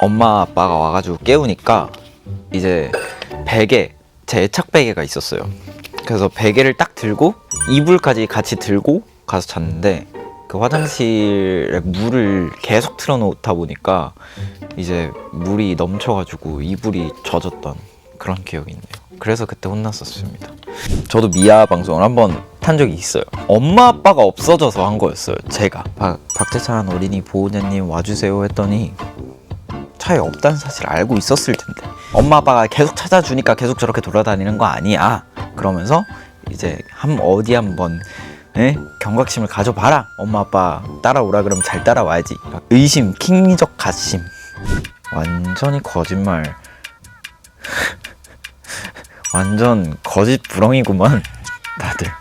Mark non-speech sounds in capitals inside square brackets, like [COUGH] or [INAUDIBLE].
엄마 아빠가 와가지고 깨우니까 이제 베개 제 애착 베개가 있었어요. 그래서 베개를 딱 들고 이불까지 같이 들고 가서 잤는데 그 화장실에 물을 계속 틀어놓다 보니까 이제 물이 넘쳐가지고 이불이 젖었던 그런 기억이 있네요. 그래서 그때 혼났었습니다. 저도 미아 방송을 한번 탄 적이 있어요. 엄마 아빠가 없어져서 한 거였어요. 제가 박, 박재찬 어린이 보호자님 와주세요 했더니 차에 없다는 사실 알고 있었을 텐데. 엄마 아빠가 계속 찾아주니까 계속 저렇게 돌아다니는 거 아니야. 그러면서 이제 한 어디 한번 에? 경각심을 가져봐라. 엄마 아빠 따라오라 그러면 잘 따라와야지. 의심 킹리적 가심. 완전히 거짓말. [LAUGHS] 완전 거짓 부렁이구만 다들